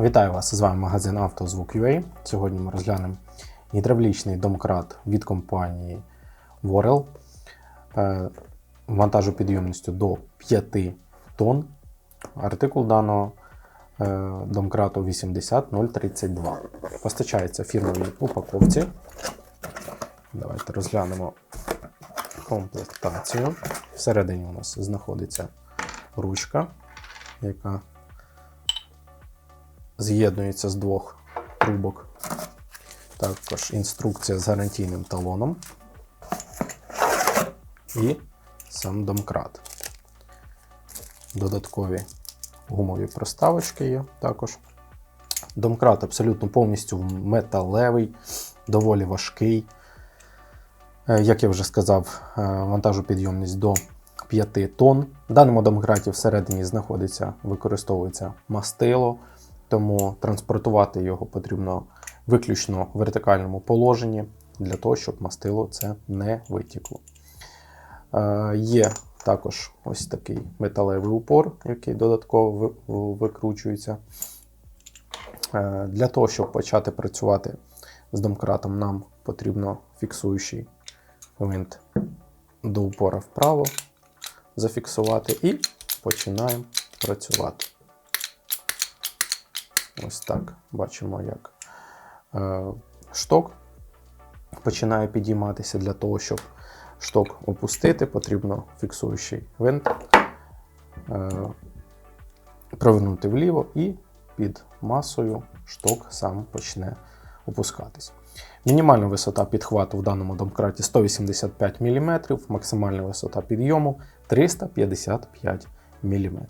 Вітаю вас! З вами магазин «Автозвук.UA». Сьогодні ми розглянемо гідравлічний домкрат від компанії Worrell е, вантажопідйомністю до 5 тонн. Артикул даного е, домкрату 80032. Постачається в фірмовій упаковці. Давайте розглянемо комплектацію. Всередині у нас знаходиться ручка, яка з'єднується з двох трубок. Також інструкція з гарантійним талоном і сам домкрат. Додаткові гумові проставочки є також. Домкрат абсолютно повністю металевий, доволі важкий. Е, Як я вже сказав, е, вантажопідйомність до 5 тонн. В даному домкраті всередині знаходиться, використовується мастило, тому транспортувати його потрібно виключно в вертикальному положенні для того, щоб мастило це не витікло. Е, Є також ось такий металевий упор, який додатково викручується. Е, Для того, щоб почати працювати з домкратом, нам потрібно фіксуючий гвинт до упора вправо зафіксувати і починаємо працювати. Ось так бачимо, як е, шток починає підійматися для того, щоб шток опустити, потрібно фіксуючий гвинт е, провернути вліво і під масою шток сам почне опускатись. Мінімальна висота підхвату в даному домкраті 185 мм, максимальна висота підйому 355 мм.